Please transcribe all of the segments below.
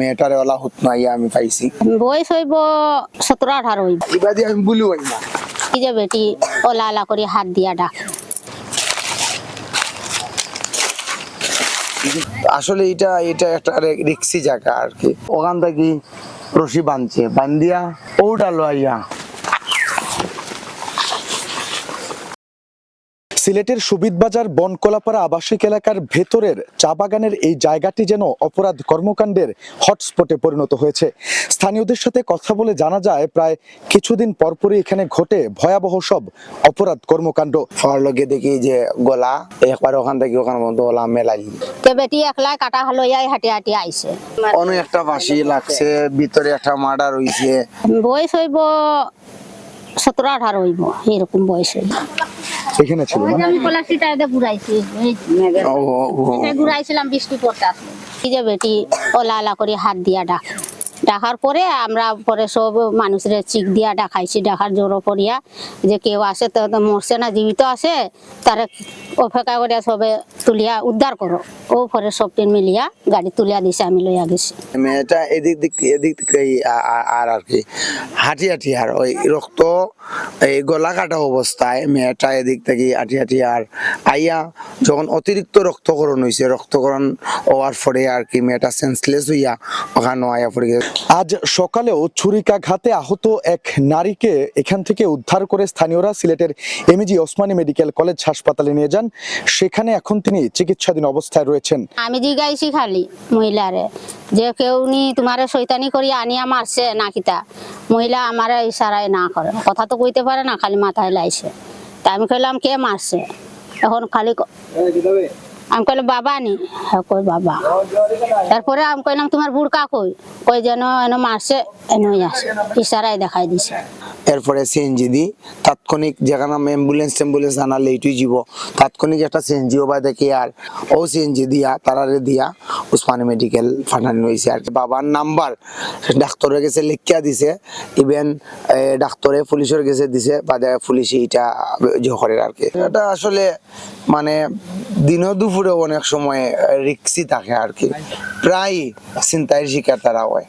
মেয়েটারে ওলা হুত নাইয়া আমি পাইছি। বয়স হইব সতেরো আঠারো হইব। ইবাদি আমি বলি হই না। কি যে বেটি ওলা আলা করে হাত দিয়া ডাক আসলে এটা এটা একটা রিক্সি জায়গা আর কি। ওখান থেকে রশি বাঁধছে বান্ধিয়া ওটা লইয়া সিলেটের সুবিদবাজার বনকলাপাড়া আবাসিক এলাকার ভেতরের চা বাগানের এই জায়গাটি যেন অপরাধ কর্মকাণ্ডের হটস্পটে পরিণত হয়েছে। স্থানীয়দের সাথে কথা বলে জানা যায় প্রায় কিছুদিন পরপরই এখানে ঘটে ভয়াবহ সব অপরাধ কর্মকাণ্ড। হওয়ার লগে দেখি যে গলা একবার ওখান থেকে ওখান পর্যন্ত ওলা মেলাই। তে বেটি একলাই কাটা লইয়াই হাঁটি হাঁটি আইছে। অন্য একটা ফাঁসি লাগছে ভিতরে একটা মার্ডার হইছে। বয়স হইব সতেরো আঠারো হইব এরকম বয়স হইব। এখানে ছিল না? আমি পলাশিটা এদের ঘুরাইছি ও, ও। ঘুরাইছিলাম বৃষ্টি পড়তে কি এই যে বেটি ওলা ওলা করে হাত দিয়া ডাক। ডাকার পরে আমরা পরে সব মানুষের চিক দিয়া ডাকাইছি, ডাকার জোরো করিয়া যে কেউ আসে তো মরছে না, জীবিত আছে তারা অপেক্ষা করিয়া সবে তুলিয়া উদ্ধার করো। ও পরে সব টিন মিলিয়া গাড়ি তুলিয়া দিছে, আমি লইয়া গেছি। মেয়েটা এদিক দিক, এদিক আ- আর আর কি, হাঁটি হাঁটি আর, ওই রক্ত, এই গলা কাটা অবস্থায় মেয়েটা এদিক থেকে হাঁটি হাঁটি আর আইয়া যখন অতিরিক্ত রক্তকরণ হয়েছে রক্তকরণ হওয়ার পরে আর কি মেয়েটা সেন্সলেস হইয়া ওখানে আইয়া পড়ে গেছে। আজ সকালেও ছুরিকাঘাতে আহত এক নারীকে এখান থেকে উদ্ধার করে স্থানীয়রা সিলেটের এমজি ওসমানী মেডিকেল কলেজ হাসপাতালে নিয়ে যান। সেখানে এখন তিনি চিকিৎসাধীন অবস্থায় রয়েছেন। আমি জিগাইছি খালি মহিলারে। যে কেউ নি তোমারে শৈতানি করি আনিয়া মারছে না কিতা মহিলা আমারে ইশারায় না করে। কথা তো কইতে পারে না, খালি মাথায় লাইছে। তা আমি কইলাম, কে মারছে? এখন খালি আমি কইলাম, বাবা নি। হ্যাঁ কই বাবা। তারপরে আমি কইলাম, তোমার বুড়কা কই? কই যেন এনে মারছে, এনেই আসে। ইশারায় দেখাই দিছে। এরপরে সিএনজি দি তাৎক্ষণিক যেখানে আমি অ্যাম্বুলেন্স ট্যাম্বুলেন্স আনালে এইটুই যাব তাৎক্ষণিক একটা সিএনজি ওবা দেখি আর ও সিএনজি দিয়া তারারে দিয়া উসমানী মেডিকেল ফাটানো হয়েছে আর। বাবার নাম্বার ডাক্তারের কাছে লিখিয়া দিছে ইভেন ডাক্তারে পুলিশের কাছে দিছে বাদে পুলিশ এইটা যে করে আর কি। এটা আসলে মানে দিনও দুপুরে অনেক সময় রিক্সি থাকে আর কি। প্রায় চিন্তায় শিকার তারা হয়।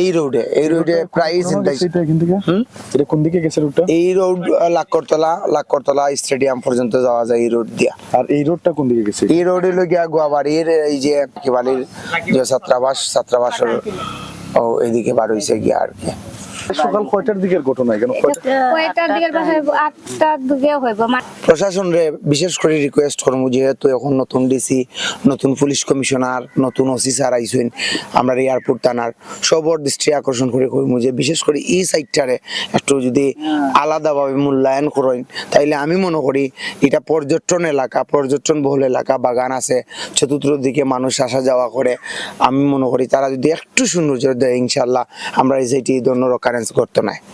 এই রোডে এই রোডে প্রায় চিন্তায় এটা কোন দিকে গেছে রুটটা এই রোড লাক্করতলা লাক্করতলা স্টেডিয়াম পর্যন্ত যাওয়া যায় এই রোড দিয়া। আর এই রোডটা কোন দিকে গেছে? এই রোডে লগিয়া গোয়াবাড়ির এই যে কিবালির যে ছাত্রাবাস ছাত্রাবাসের ও এদিকে বার হইছে গিয়া আর কি। সকাল কয়টার দিকের ঘটনা কেন কয়টার দিকের আটটার দিকে হইব। মানে প্রশাসন রে বিশেষ করে রিকোয়েস্ট করব যেহেতু এখন নতুন ডিসি নতুন পুলিশ কমিশনার নতুন ওসি স্যার আইসুন আমরা এয়ারপোর্ট থানার সবর দৃষ্টি আকর্ষণ করে কইমু যে বিশেষ করে এই সাইডটারে একটু যদি আলাদাভাবে মূল্যায়ন করেন তাইলে আমি মনে করি এটা পর্যটন এলাকা পর্যটন বহুল এলাকা বাগান আছে চতুর্থ দিকে মানুষ আসা যাওয়া করে। আমি মনে করি তারা যদি একটু সৌন্দর্য দেয় ইনশাল্লাহ আমরা এই সাইটি ধন্য কারেন্স బ్యాలెన్స్ కొడుతున్నాయి